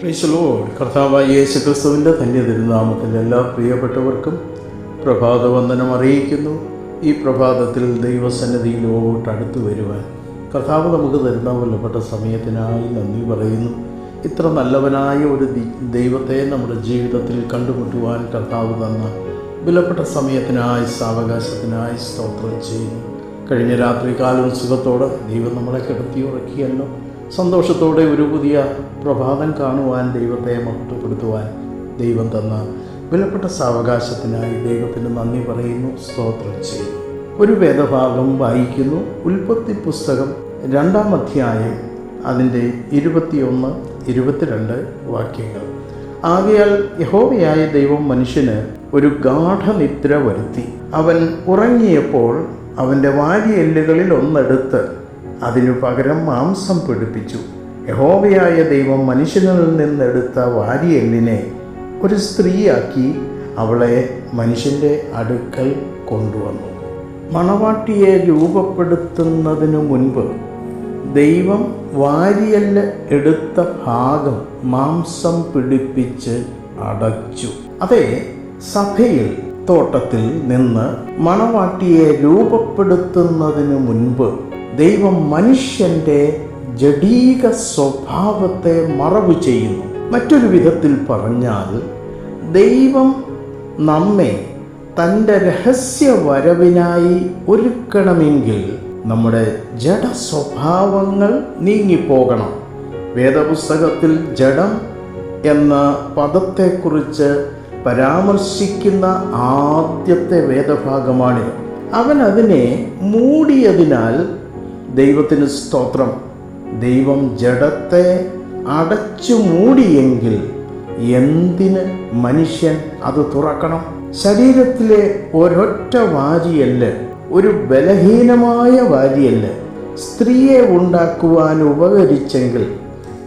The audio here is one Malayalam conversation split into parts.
ക്രൈസ്തലോട് കർത്താവായ യേശു ക്രിസ്തുവിന്റെ ധന്യ തിരുനാമത്തിൽ എല്ലാ പ്രിയപ്പെട്ടവർക്കും പ്രഭാതവന്ദനം അറിയിക്കുന്നു. ഈ പ്രഭാതത്തിൽ ദൈവസന്നിധിയിലോട്ട് അടുത്തു വരുവാൻ കർത്താവ് നമുക്ക് തരുന്ന കൊല്ലപ്പെട്ട സമയത്തിനായി നന്ദി പറയുന്നു. ഇത്ര നല്ലവനായ ഒരു ദൈവത്തെ നമ്മുടെ ജീവിതത്തിൽ കണ്ടുമുട്ടുവാൻ കർത്താവ് തന്ന വിലപ്പെട്ട സമയത്തിനായി സാവകാശത്തിനായി സ്തോത്രം ചെയ്യുന്നു. കഴിഞ്ഞ രാത്രികാലം സുഖത്തോടെ ദൈവം നമ്മളെ കിടത്തി ഉറക്കിയല്ലോ. സന്തോഷത്തോടെ ഒരു പുതിയ പ്രഭാതം കാണുവാൻ ദൈവത്തെ മഹത്വപ്പെടുത്തുവാൻ ദൈവം തന്ന വിലപ്പെട്ട സാവകാശത്തിനായി ദൈവത്തിന് നന്ദി പറയുന്നു സ്തോത്രം ചെയ്യുന്നു. ഒരു വേദഭാഗം വായിക്കുന്നു. ഉൽപ്പത്തി പുസ്തകം രണ്ടാം അധ്യായം അതിന്റെ ഇരുപത്തിയൊന്ന് ഇരുപത്തിരണ്ട് വാക്യങ്ങൾ. ആകയാൽ യഹോവയായ ദൈവം മനുഷ്യന് ഒരു ഗാഠനിദ്ര വരുത്തി. അവൻ ഉറങ്ങിയപ്പോൾ അവന്റെ വാരിയെല്ലുകളിൽ ഒന്നെടുത്ത് അതിനു പകരം മാംസം പിടിപ്പിച്ചു. യഹോവയായ ദൈവം മനുഷ്യനിൽ നിന്നെടുത്ത വാരിയെല്ലിനെ ഒരു സ്ത്രീയാക്കി അവളെ മനുഷ്യന്റെ അടുക്കൽ കൊണ്ടുവന്നു. മണവാട്ടിയെ രൂപപ്പെടുത്തുന്നതിനു മുൻപ് ദൈവം വാരിയല്ല എടുത്ത ഭാഗം മാംസം പിടിപ്പിച്ച് അടച്ചു. അതെ സഭയിൽ തോട്ടത്തിൽ നിന്ന് മണവാട്ടിയെ രൂപപ്പെടുത്തുന്നതിനു മുൻപ് ദൈവം മനുഷ്യന്റെ ജഡീക സ്വഭാവത്തെ മറവ് ചെയ്യുന്നു. മറ്റൊരു വിധത്തിൽ പറഞ്ഞാൽ ദൈവം നമ്മെ തന്റെ രഹസ്യ വരവിനായി ഒരുക്കണമെങ്കിൽ നമ്മുടെ ജഡ സ്വഭാവങ്ങൾ നീങ്ങിപ്പോകണം. വേദപുസ്തകത്തിൽ ജഡം എന്ന പദത്തെക്കുറിച്ച് പരാമർശിക്കുന്ന ആദ്യത്തെ വേദഭാഗമാണിത്. അവൻ അതിനെ മൂടിയതിനാൽ ദൈവത്തിന് സ്തോത്രം. ദൈവം ജഡത്തെ അടച്ചു മൂടിയെങ്കിൽ എന്തിന് മനുഷ്യൻ അത് തുറക്കണം? ശരീരത്തിലെ ഒരൊറ്റ വാരിയല്ല് ഒരു ബലഹീനമായ വാരിയല്ല്. സ്ത്രീയെ ഉണ്ടാക്കുവാൻ ഉപകരിച്ചെങ്കിൽ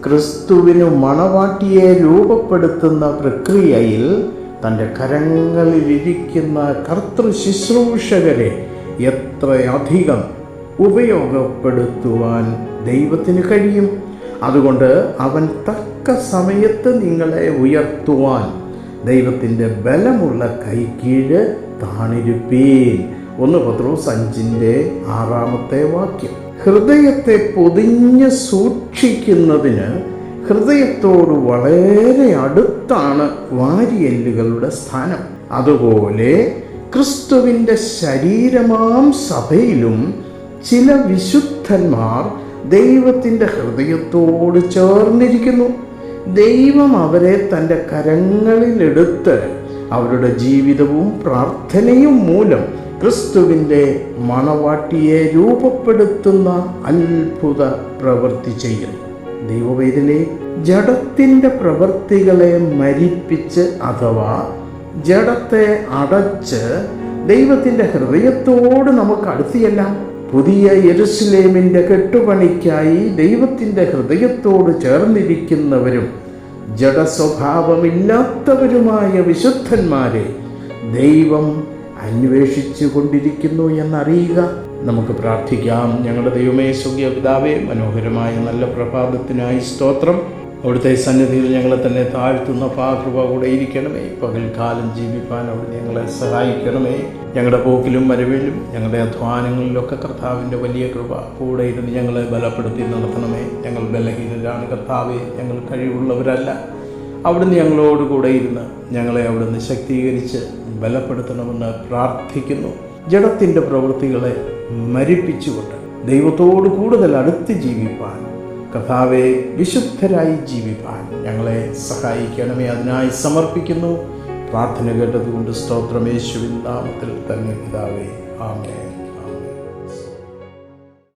ക്രിസ്തുവിന് മണവാട്ടിയെ രൂപപ്പെടുത്തുന്ന പ്രക്രിയയിൽ തന്റെ കരങ്ങളിലിരിക്കുന്ന കർത്തൃ ശുശ്രൂഷകരെ എത്രയധികം ഉപയോഗപ്പെടുത്തുവാൻ ദൈവത്തിന് കഴിയും. അതുകൊണ്ട് അവൻ തക്ക സമയത്ത് നിങ്ങളെ ഉയർത്തുവാൻ ദൈവത്തിന്റെ ബലമുള്ള കൈക്കീഴ് താണിരുപ്പീൻ. ഒന്ന് പത്രോസ് അഞ്ചിന്റെ ആറാമത്തെ വാക്യം. ഹൃദയത്തെ പൊതിഞ്ഞ് സൂക്ഷിക്കുന്നതിന് ഹൃദയത്തോട് വളരെ അടുത്താണ് വാരിയല്ലുകളുടെ സ്ഥാനം. അതുപോലെ ക്രിസ്തുവിന്റെ ശരീരമാം സഭയിലും ചില വിശുദ്ധന്മാർ ദൈവത്തിന്റെ ഹൃദയത്തോട് ചേർന്നിരിക്കുന്നു. ദൈവം അവരെ തന്റെ കരങ്ങളിലെടുത്ത് അവരുടെ ജീവിതവും പ്രാർത്ഥനയും മൂലം ക്രിസ്തുവിന്റെ മണവാട്ടിയെ രൂപപ്പെടുത്തുന്ന അത്ഭുത പ്രവൃത്തി ചെയ്യുന്നു. ദൈവവേദിലെ ജഡത്തിന്റെ പ്രവൃത്തികളെ മരിപ്പിച്ച് അഥവാ ജഡത്തെ അടച്ച് ദൈവത്തിന്റെ ഹൃദയത്തോട് നമുക്ക് അടുത്തിയെല്ലാം. പുതിയ യെരുസലേമിന്റെ കെട്ടുപണിക്കായി ദൈവത്തിന്റെ ഹൃദയത്തോട് ചേർന്നിരിക്കുന്നവരും ജഡസ്വഭാവമില്ലാത്തവരുമായ വിശുദ്ധന്മാരെ ദൈവം അന്വേഷിച്ചു കൊണ്ടിരിക്കുന്നു എന്നറിയുക. നമുക്ക് പ്രാർത്ഥിക്കാം. ഞങ്ങളുടെ ദൈവമേ സുഖ്യ പിതാവേ മനോഹരമായ നല്ല പ്രഭാതത്തിനായി സ്തോത്രം. അവിടുത്തെ സന്നിധിയിൽ ഞങ്ങളെ തന്നെ താഴ്ത്തുന്ന പാകൃപ കൂടെ ഇരിക്കണമേ. പകൽക്കാലം ജീവിപ്പാൻ അവിടെ ഞങ്ങളെ സഹായിക്കണമേ. ഞങ്ങളുടെ പോക്കിലും വരവിലും ഞങ്ങളുടെ അധ്വാനങ്ങളിലൊക്കെ കർത്താവിന്റെ വലിയ കൃപ കൂടെ ഇരുന്ന് ഞങ്ങളെ ബലപ്പെടുത്തി നടത്തണമേ. ഞങ്ങൾ ബലഹീനരാണ് കർത്താവെ ഞങ്ങൾ കഴിവുള്ളവരല്ല. അവിടുന്ന് ഞങ്ങളോട് കൂടെ ഇരുന്ന് ഞങ്ങളെ അവിടുന്ന് ശക്തീകരിച്ച് ബലപ്പെടുത്തണമെന്ന് പ്രാർത്ഥിക്കുന്നു. ജഡത്തിന്റെ പ്രവൃത്തികളെ മരിപ്പിച്ചുകൊണ്ട് ദൈവത്തോട് കൂടുതൽ അടുത്ത് ജീവിപ്പാൻ കഥാവെ വിശുദ്ധരായി ജീവിപ്പാൻ ഞങ്ങളെ സഹായിക്കണമേ. അതിനായി സമർപ്പിക്കുന്നു. പ്രാർത്ഥന കേട്ടതുകൊണ്ട് സ്തോത്രമേശുവിൻ നാമത്തിൽ തന്നെ പിതാവേ. ആമേൻ.